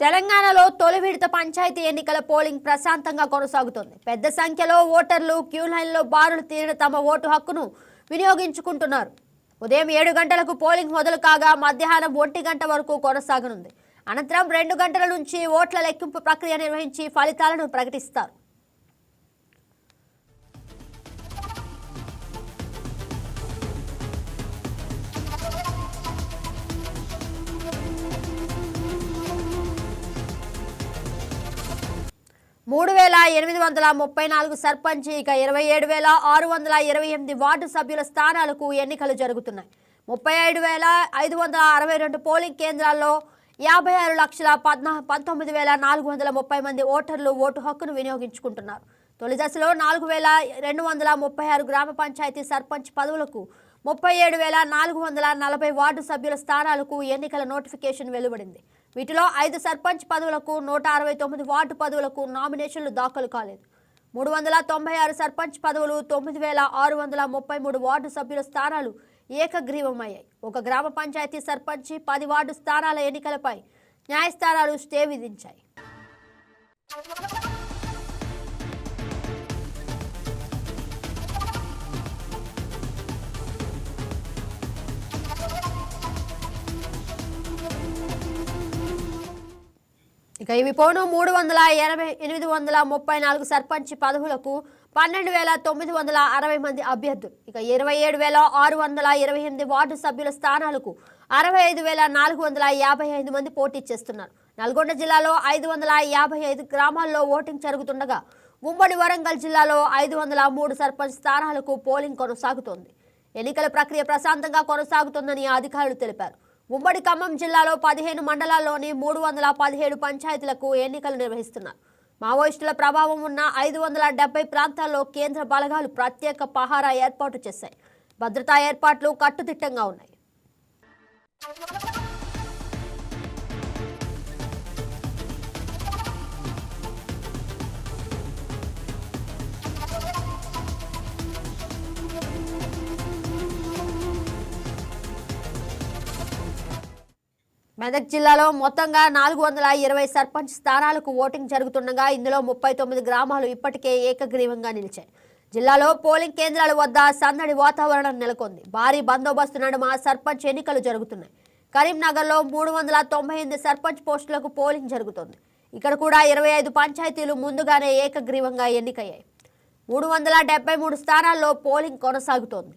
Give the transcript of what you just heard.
తెలంగాణలో తొలి విడత పంచాయతీ ఎన్నికల పోలింగ్ ప్రశాంతంగా కొనసాగుతోంది. పెద్ద సంఖ్యలో ఓటర్లు క్యూ లైన్లో బారులు తీరిన తమ ఓటు హక్కును వినియోగించుకుంటున్నారు. ఉదయం ఏడు గంటలకు పోలింగ్ మొదలు కాగా మధ్యాహ్నం ఒంటి గంట వరకు కొనసాగనుంది. అనంతరం రెండు గంటల నుంచి ఓట్ల లెక్కింపు ప్రక్రియ నిర్వహించి ఫలితాలను ప్రకటిస్తారు. మూడు వేల ఎనిమిది వందల ముప్పై నాలుగు సర్పంచ్ ఇక ఇరవై ఏడు వేల ఆరు వందల ఇరవై ఎనిమిది వార్డు సభ్యుల స్థానాలకు ఎన్నికలు జరుగుతున్నాయి. ముప్పై ఐదు వేల ఐదు వందల అరవై రెండు పోలింగ్ కేంద్రాల్లో యాభై ఆరు లక్షల పద్నా పంతొమ్మిది వేల నాలుగు వందల ముప్పై మంది ఓటర్లు ఓటు హక్కును వినియోగించుకుంటున్నారు. తొలి దశలో నాలుగు వేల రెండు వందల ముప్పై ఆరు గ్రామ పంచాయతీ సర్పంచ్ పదవులకు ముప్పై ఏడు వేల నాలుగు వందల నలభై వార్డు సభ్యుల స్థానాలకు ఎన్నికల నోటిఫికేషన్ వెలువడింది. వీటిలో ఐదు సర్పంచ్ పదవులకు నూట అరవై తొమ్మిది వార్డు పదవులకు నామినేషన్లు దాఖలు కాలేదు. మూడు వందల తొంభై ఆరు సర్పంచ్ పదవులు తొమ్మిది వేల ఆరు వందల ముప్పై మూడు వార్డు సభ్యుల స్థానాలు ఏకగ్రీవమయ్యాయి. ఒక గ్రామ పంచాయతీ సర్పంచ్ పది వార్డు స్థానాల ఎన్నికలపై న్యాయస్థానాలు స్టే విధించాయి. ఇక ఇవి పోను మూడు వందల ఎనభై ఎనిమిది వందల ముప్పై నాలుగు సర్పంచ్ పదవులకు పన్నెండు వేల తొమ్మిది వందల అరవై మంది అభ్యర్థులు. ఇక ఇరవై ఏడు వేల ఆరు వందల ఇరవై ఎనిమిది వార్డు సభ్యుల స్థానాలకు అరవై ఐదు వేల నాలుగు వందల యాభై ఐదు మంది పోటీ చేస్తున్నారు. నల్గొండ జిల్లాలో ఐదు వందల యాభై ఐదు గ్రామాల్లో ఓటింగ్ జరుగుతుండగా ఉమ్మడి వరంగల్ జిల్లాలో ఐదు వందల మూడు సర్పంచ్ స్థానాలకు పోలింగ్ కొనసాగుతోంది. ఎన్నికల ప్రక్రియ ప్రశాంతంగా కొనసాగుతోందని అధికారులు తెలిపారు. ఉమ్మడి ఖమ్మం జిల్లాలో పదిహేను మండలాల్లోని మూడు వందల పదిహేడు పంచాయతీలకు ఎన్నికలు నిర్వహిస్తున్నారు. మావోయిస్టుల ప్రభావం ఉన్న ఐదు వందల డెబ్బై ప్రాంతాల్లో కేంద్ర బలగాలు ప్రత్యేక పహారా ఏర్పాటు చేశాయి. భద్రతా ఏర్పాట్లు కట్టుదిట్టంగా ఉన్నాయి. మెదక్ జిల్లాలో మొత్తంగా నాలుగు వందల ఇరవై సర్పంచ్ స్థానాలకు ఓటింగ్ జరుగుతుండగా ఇందులో ముప్పై తొమ్మిది గ్రామాలు ఇప్పటికే ఏకగ్రీవంగా నిలిచాయి. జిల్లాలో పోలింగ్ కేంద్రాల వద్ద సందడి వాతావరణం నెలకొంది. భారీ బందోబస్తు నడుమ సర్పంచ్ ఎన్నికలు జరుగుతున్నాయి. కరీంనగర్లో మూడు వందల తొంభై ఎనిమిది సర్పంచ్ పోస్టులకు పోలింగ్ జరుగుతోంది. ఇక్కడ కూడా ఇరవై ఐదు పంచాయతీలు ముందుగానే ఏకగ్రీవంగా ఎన్నికయ్యాయి. మూడు వందల డెబ్బై మూడు స్థానాల్లో పోలింగ్ కొనసాగుతోంది.